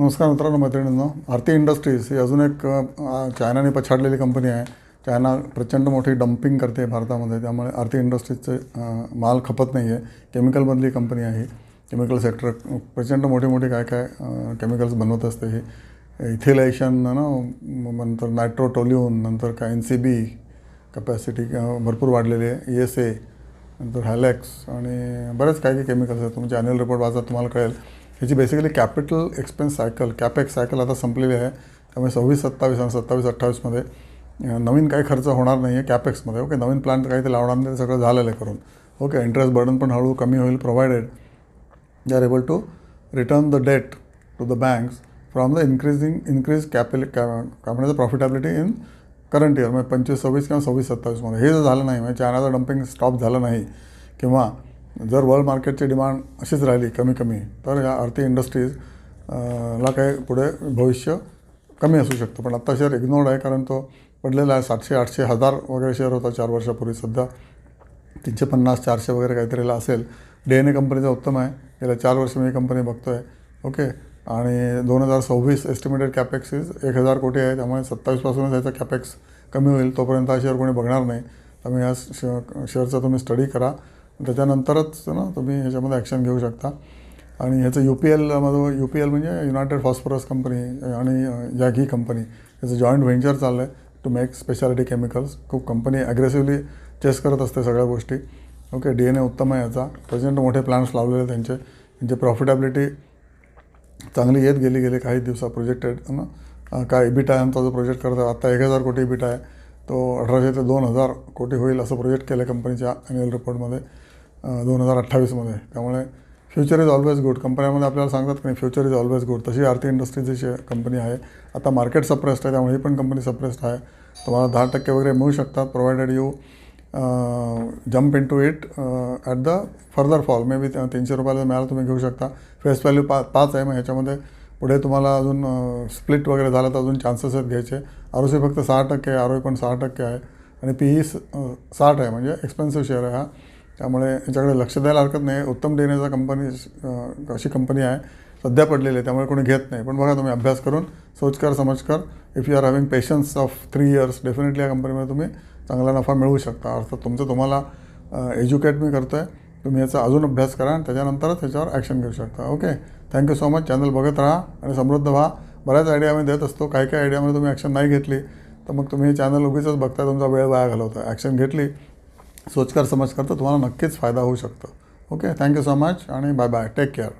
नमस्कार मित्रांनो मैत्रिणींनो. आरती इंडस्ट्रीज ही अजून एक चायनाने पछाडलेली कंपनी आहे. चायना प्रचंड मोठी डम्पिंग करते भारतामध्ये. त्यामुळे आरती इंडस्ट्रीजचे माल खपत नाही आहे केमिकलमधली कंपनी आहे केमिकल सेक्टर प्रचंड मोठे मोठे काय काय केमिकल्स बनवत असते हे. इथेलायशन ना नंतर नायट्रोटोलिओन नंतर काय एन सी बी कपॅसिटी भरपूर वाढलेली आहे. ई एस ए नंतर हॅलेक्स आणि बरेच काही काही केमिकल्स आहेत. तुमचे अॅन्युअल रिपोर्ट वाचा तुम्हाला कळेल. ह्याची basically capital expense cycle capex cycle आता संपलेली आहे. त्यामुळे सव्वीस सत्तावीस आणि सत्तावीस अठ्ठावीसमध्ये नवीन काही खर्च होणार नाही आहे कॅपेक्समध्ये ओके नवीन प्लांट काही ते लावणार नाही ते सगळं झालेलं आहे करून. ओके इंटरेस्ट बर्डन पण हळूहळू कमी होईल provided they are to return the debt to the banks from the the increasing increased capital काय प्रॉफिटॅबिलिटी इन करंट इयर म्हणजे पंचवीस सव्वीस किंवा सव्वीस सत्तावीसमध्ये. हे जर झालं नाही म्हणजे चायनाचं डम्पिंग स्टॉप झालं नाही किंवा जर वर्ल्ड मार्केटची डिमांड अशीच राहिली कमी कमी तर या आरती इंडस्ट्रीज ला काही पुढे भविष्य कमी असू शकतं. पण आत्ता शेअर इग्नोर्ड आहे कारण तो पडलेला आहे. सातशे आठशे हजार वगैरे शेअर होता चार वर्षापूर्वी. सध्या तीनशे पन्नास चारशे वगैरे काहीतरीला असेल. डी एन ए कंपनीचा उत्तम आहे. गेल्या चार वर्ष मी कंपनी बघतो आहे ओके? आणि दोन हजार सव्वीस एस्टिमेटेड कॅपेक्स एक हजार कोटी आहे. त्यामुळे सत्तावीसपासूनच याचा कॅपेक्स कमी होईल. तोपर्यंत हा शेअर कोणी बघणार नाही. त्यामुळे या शेअरचा तुम्ही स्टडी करा. त्याच्यानंतरच ना तुम्ही ह्याच्यामध्ये ॲक्शन घेऊ शकता. आणि ह्याचं यू पी एलमध्ये यू पी एल म्हणजे युनायटेड फॉस्फरस कंपनी आणि या कंपनी याचं जॉईंट व्हेंचर चाललं आहे टू मेक स्पेशालिटी केमिकल्स खूप कंपनी ॲग्रेसिव्हली चेस करत असते सगळ्या गोष्टी. ओके डी एन ए उत्तम आहे याचा. प्रचंड मोठे प्लॅन्स लावलेले त्यांचे. त्यांची प्रॉफिटॅबिलिटी चांगली येत गेली गेली काही दिवसा प्रोजेक्टेड ना. काय इबिटा यांचा जो प्रोजेक्ट करतात आत्ता एक हजार कोटी इबिटा आहे. तो अठराशे ते दोन हजार कोटी होईल असं प्रोजेक्ट केलं कंपनीच्या ॲन्युअल रिपोर्टमध्ये दोन हजार अठ्ठावीसमध्ये त्यामुळे फ्युचर इज ऑलवेज गुड कंपन्यामध्ये आपल्याला सांगतात की फ्युचर इज ऑलवेज गुड तशी आरती इंडस्ट्रीजची कंपनी आहे. आता मार्केट सप्रेस्ड आहे त्यामुळे ही पण कंपनी सप्रेस्ड आहे. तुम्हाला दहा टक्के वगैरे मिळू शकतात. Provided you jump in to it at the further fall maybe तीनशे रुपयाला मिळालं तुम्ही घेऊ शकता. फेस व्हॅल्यू पा पाच आहे. मग ह्याच्यामध्ये पुढे तुम्हाला अजून स्प्लिट वगैरे झालं तर अजून चान्सेस आहेत घ्यायचे. आर ओ सी फक्त सहा टक्के आहे आर ओ पण सहा टक्के आहे. आणि पी ई साठ आहे. म्हणजे एक्सपेन्सिव्ह शेअर आहे हा. त्यामुळे याच्याकडे लक्ष द्यायला हरकत नाही. उत्तम डेनेचा कंपनी अशी कंपनी आहे. सध्या पडलेली आहे त्यामुळे कोणी घेत नाही. पण बघा तुम्ही अभ्यास करून सोचकर समजकर if you are having patience of three years definitely या कंपनीमध्ये तुम्ही चांगला नफा मिळवू शकता. अर्थात तुमचं तुम्हाला एज्युकेट मी करतो आहे तुम्ही याचा अजून अभ्यास करा आणि त्याच्यानंतरच त्याच्यावर ॲक्शन घेऊ शकता. Okay thank you so much channel बघत राहा आणि समृद्ध व्हा. बऱ्याच आयडिया आम्ही देत असतो. काही काही आयडियामध्ये तुम्ही ॲक्शन नाही घेतली तर मग तुम्ही चॅनल उगीच बघता तुमचा वेळ वाया घालवता ॲक्शन घेतली सोचकर समजकर तर तुम्हाला नक्कीच फायदा होऊ शकतो. Okay thank you so much आणि बाय बाय टेक केअर